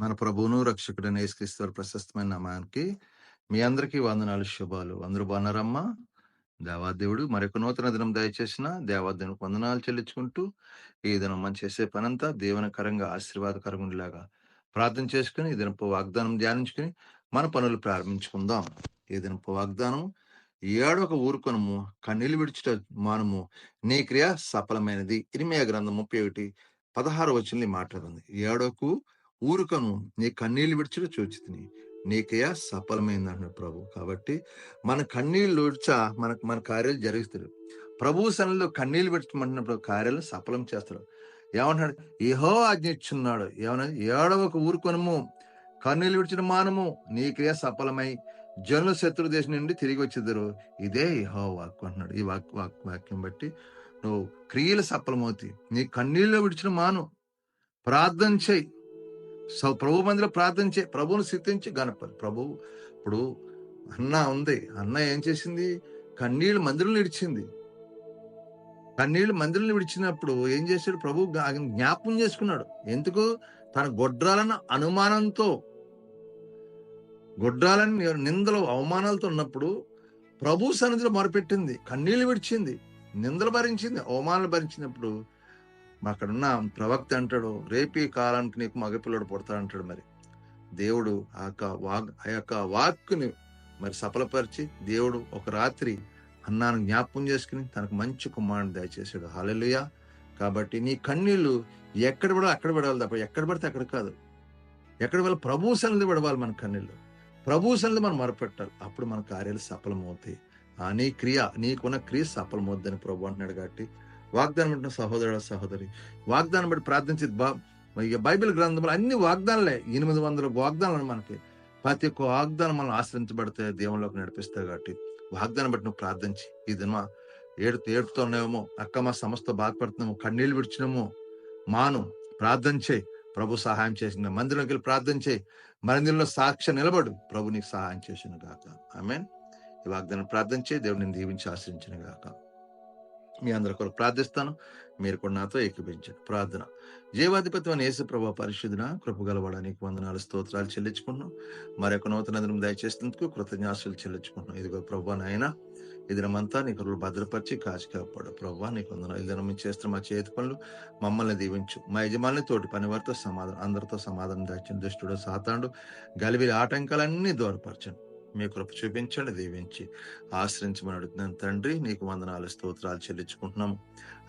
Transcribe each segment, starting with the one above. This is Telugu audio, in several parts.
మన ప్రభువును రక్షకుడైన యేసుక్రీస్తు ప్రశస్తమైన నామానికి మీ అందరికీ వందనాలు శుభాలు. అందరూ బాగున్నారమ్మా? దేవాదేవుడు మరొక నూతన దినం దయచేసిన దేవాదేవునికి వందనాలు చెల్లించుకుంటూ ఈ దినం మనం చేసే పనంతా దీవనకరంగా ఆశీర్వాదకరంగా ఉండేలాగా ప్రార్థన చేసుకుని ఈ దినపు వాగ్దానం ధ్యానించుకుని మన పనులు ప్రారంభించుకుందాం. ఈ దినపు వాగ్దానం ఏడొక ఊరుకొనము కన్నీళ్ళు విడిచిట మానము నీ క్రియ సఫలమైనది. ఇరిమయ గ్రంథం ముప్పై ఒకటి పదహారు వచ్చిన మాట్లాడుతుంది ఏడోకు ఊరుకను నీ కన్నీళ్ళు విడిచిన చూచితిని. నీకయ సఫలమైంది అంటున్నాడు ప్రభు. కాబట్టి మన కన్నీళ్ళు విడిచా మనకు మన కార్యాలు జరుగుతాడు ప్రభు సన్నిలో కన్నీళ్ళు విడిచమంటున్నప్పుడు కార్యాలను సఫలం చేస్తాడు. ఏమంటున్నాడు? ఏహో ఆజ్ఞ ఇచ్చున్నాడు. ఏమన్నా? ఏడవక ఊరుకొనము కన్నీళ్ళు విడిచిన మానము నీ క్రియ సఫలమై జనులు శత్రు దేశం నుండి తిరిగి వచ్చిద్దరు. ఇదే యహో వాక్కు అంటున్నాడు. ఈ వాక్ వాక్ వాక్యం బట్టి నువ్వు క్రియలు సఫలమవుతాయి. నీ కన్నీళ్ళు విడిచిన మాను ప్రార్థన చేయి. ప్రభు మందిలో ప్రార్థన చేయి ప్రభువును స్థితించి గణపతి ప్రభు ఇప్పుడు అన్న ఉంది. అన్న ఏం చేసింది? కన్నీళ్ళు మందిరం విడిచింది కన్నీళ్ళు మందిరం విడిచినప్పుడు ఏం చేశాడు ప్రభు? జ్ఞాపం జ్ఞాపకం చేసుకున్నాడు. ఎందుకు? తన గొడ్రాలన్న అనుమానంతో. గొడ్రాలని నిందలు అవమానాలతో ఉన్నప్పుడు ప్రభు సన్నిధిలో మొరపెట్టింది. కన్నీళ్ళు విడిచింది. నిందలు భరించింది. అవమానాలు భరించినప్పుడు అక్కడ ఉన్న ప్రవక్త అంటాడు రేపీ కాలానికి నీకు మగపిల్లడు పుడతాడు అంటాడు మరి. దేవుడు ఆ యొక్క వాగ్ ఆ యొక్క వాక్ని మరి సఫలపరిచి దేవుడు ఒక రాత్రి అన్నాను జ్ఞాపకం చేసుకుని తనకు మంచి కుమారుని దయచేసాడు హాలెలుయా. కాబట్టి నీ కన్నీళ్ళు ఎక్కడ పడాలి అక్కడ పడాలి తప్ప ఎక్కడ పడితే అక్కడ కాదు. ఎక్కడ వెళ్ళి ప్రభు సన్నిధి పడవాలి మన కన్నీళ్ళు. ప్రభు సన్నిధి మనం మరపెట్టాలి. అప్పుడు మన కార్యాలు సఫలమవుతాయి. ఆ నీ క్రియ నీకున్న క్రియ సఫలమవుద్దని ప్రభు అంటున్నాడు కాబట్టి వాగ్దానం అంటున్న సహోదరుడు సహోదరి. వాగ్దానం బట్టి ప్రార్థించి బైబిల్ గ్రంథంలో అన్ని వాగ్దానాలే. ఎనిమిది వందల వాగ్దానాలు మనకి. ప్రతి ఒక్క వాగ్దానం మనం ఆశ్రయించబడితే దేవుళ్ళలోకి నడిపిస్తాయి కాబట్టి వాగ్దానం బట్టి నువ్వు ప్రార్థించి. ఈ దిన ఏడు ఏడుతున్నామో అక్క మా సమస్త బాధపడుతున్నాము కన్నీళ్ళు విడిచినాము. మాను ప్రార్థన చేయి. ప్రభు సహాయం చేసిన మందిరంకి వెళ్ళి ప్రార్థన చేయి. మందిరంలో సాక్ష్య నిలబడు. ప్రభు నీకు సహాయం చేసిన గాక ఆమెన్. ఈ వాగ్దానం ప్రార్థన చేయి. దీవించి ఆశ్రయించిన గాక మీ అందరి కొరకు ప్రార్థిస్తాను. మీరు కూడా నాతో ఏకీపించండి ప్రార్థన. జీవాధిపతి అని యేసు ప్రభా పరిశుద్ధన కృపగలవడానికి వందనాలు స్తోత్రాలు చెల్లించుకుంటున్నాం మరొక నూతన దినం దయచేసినందుకు కృతజ్ఞాసులు చెల్లించుకుంటున్నాం. ఇదిగో ప్రభా నాయన ఈ దినమంతా నీ కరువులు భద్రపరిచి కాచి కాపాడు ప్రభా నీకు వందనాలు. ఈ దినం మేము చేస్తున్న మా చేతి పనులు మమ్మల్ని దీవించు. మా యజమాని తోటి పనివారితో సమాధానం అందరితో సమాధానం దాచిన దుష్టుడు సాతాండు గలిబిలి ఆటంకాలన్నీ దూరపరచండి మీ కృప చూపించండి దీవించి ఆశ్రయించమని అడుగుతున్నాను. తండ్రి నీకు వందనాలు స్తోత్రాలు చెల్లించుకుంటున్నాము.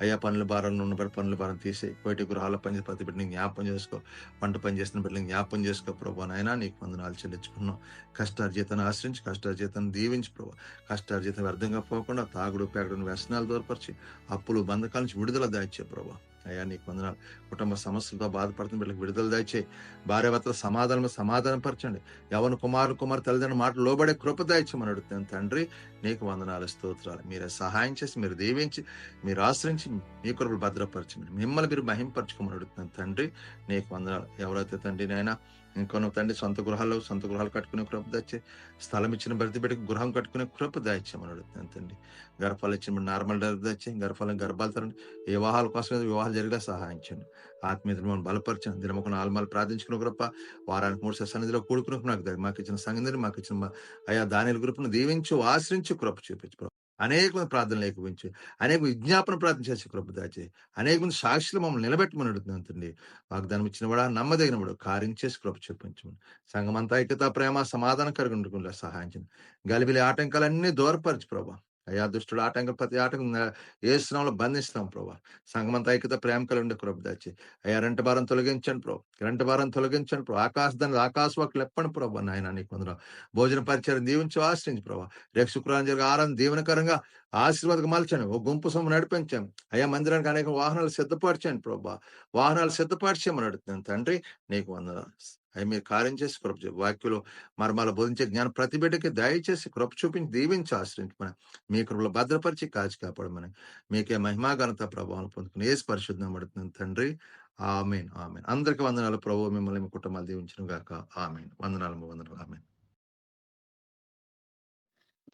అయ్యా పనుల భారం ఉన్న పనుల భారం తీసి బయట గృహాల పని ప్రతి బిడ్డని జ్ఞాపం చేసుకో. వంట పని చేస్తున్న బిడ్డని జ్ఞాపం చేసుకో ప్రభా నాయనా నీకు వందనాలు చెల్లించుకున్నాం కష్టార్జితాన్ని ఆశ్రయించి కష్టార్జితాన్ని దీవించి ప్రభా. కష్టార్జితం వ్యర్థంగా పోకుండా తాగుడు పేగడని వ్యసనాలు దూరపరిచి అప్పులు బంధకాల నుంచి విడుదల దాయిచ్చే ప్రభా. అయ్యా నీకు వందనాలు. కుటుంబ సమస్యలతో బాధపడుతున్న వీళ్ళకి విడుదల దాయిచ్చే భార్యభర్తల సమాధానం సమాధానం పరచండి యవన కుమారు కుమార్ తల్లిదండ్రుల మాట లోబడే కృప దాయిచ్చమని అడుగుతాను తండ్రి. నీకు వందనాలు స్తోత్రాలు. మీరే సహాయం చేసి మీరు దీవించి మీరు ఆశ్రయించి మీ కొరకు భద్రపరచండి మిమ్మల్ని మీరు మహింపరచుకోమని అడుగుతున్నాను తండ్రి. నీకు వందనాలు. ఎవరైతే తండ్రి నైనా ఇంకొన తండ్రి సొంత గృహాల్లో సొంత గృహాలు కట్టుకునే కృప దాచే స్థలం ఇచ్చిన ప్రతి బిడ్డకి గృహం కట్టుకునే కృప దాయిచ్చామని అడుగుతున్నాను తండ్రి. గర్భాలు ఇచ్చిన నార్మల్ దాచే గర్భాలను గర్భాలు తరండి వివాహాల కోసం వివాహాలు జరిగేలా సహాయించండి. ఆత్మీయతను మనం బలపరచండి. దినముకు నాలుగు ప్రార్థించుకున్న గొప్ప వారానికి మూడు సన్నిధిలో కూడుకున్న నాకు మాకు ఇచ్చిన సంగతిని మాకు ఇచ్చిన అయా దాని గ్రూప్ను దీవించు ఆశ్రయించు కృప చూపించు ప్రభు. అనేక మంది ప్రార్థనలు ఏకపించు అనేక విజ్ఞాపన ప్రార్థన చేసే కృప దాచే అనేక మంది సాక్షులు మమ్మల్ని నిలబెట్టమని అడుగుతున్నాను తండ్రి. వాగ్దానం ఇచ్చిన వాడు నమ్మదగిన వాడు కార్యం చేసి కృప చూపించమని. సంఘమంతా ఐక్యత ప్రేమ సమాధానం కరుగుండుకుండా సహాయించండి. గలిబిలి ఆటంకాలన్నీ దూరపరచు ప్రభా. అయా దుష్టుడు ఆటంకం ప్రతి ఆటంకం ఏ బంధిస్తాం ప్రభా. సంగమంత ఐక్యత ప్రేమ కలిగి ఉండే కృప దాచి అయ్యా రెంట భారం తొలగించండి ప్రభు. రెంట భారం తొలగించండి ప్రభు. ఆకాశ దాని ఆకాశ వాకులు ఎప్పండి ప్రభా నాయన నీకు వందరం భోజన పరిచయం దీవించి ఆశ్రయించి ప్రభా. రేపు శుక్రవారం జరిగే ఆరం దీవనకరంగా ఆశీర్వాదకు మలచండి. ఓ గుంపు సొమ్ము నడిపించాం అయ్యా మందిరానికి అనేక వాహనాలు సిద్ధపరచండి ప్రభా. వాహనాలు సిద్ధపరచమని అడుగుతున్నాను తండ్రి నీకు వందనాలు. అవి మీరు కార్యం చేసి కృప చూ వాక్యులు మర్మాలు బోధించే జ్ఞానం ప్రతి బిడ్డకి దయచేసి కృప చూపించి దీవించి ఆశ్రయించమని మీ కృపలో భద్రపరిచి కాచి కాపాడమని మీకే మహిమా ఘనత ప్రభావం పొందుకుని ఏ పరిశుద్ధం పడుతుంది తండ్రి. Amen amen. అందరికి వందనాలు ప్రభు. మిమ్మల్ని మీ కుటుంబాలు దీవించిన గాక. ఆమెన్. వందనాలు వందనాలు. ఆమెన్.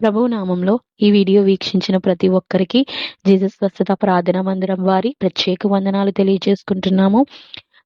ప్రభు నామంలో ఈ వీడియో వీక్షించిన ప్రతి ఒక్కరికి జీసస్ స్వస్థత ప్రార్థన మందిరం వారి ప్రత్యేక వందనాలు తెలియజేసుకుంటున్నాము.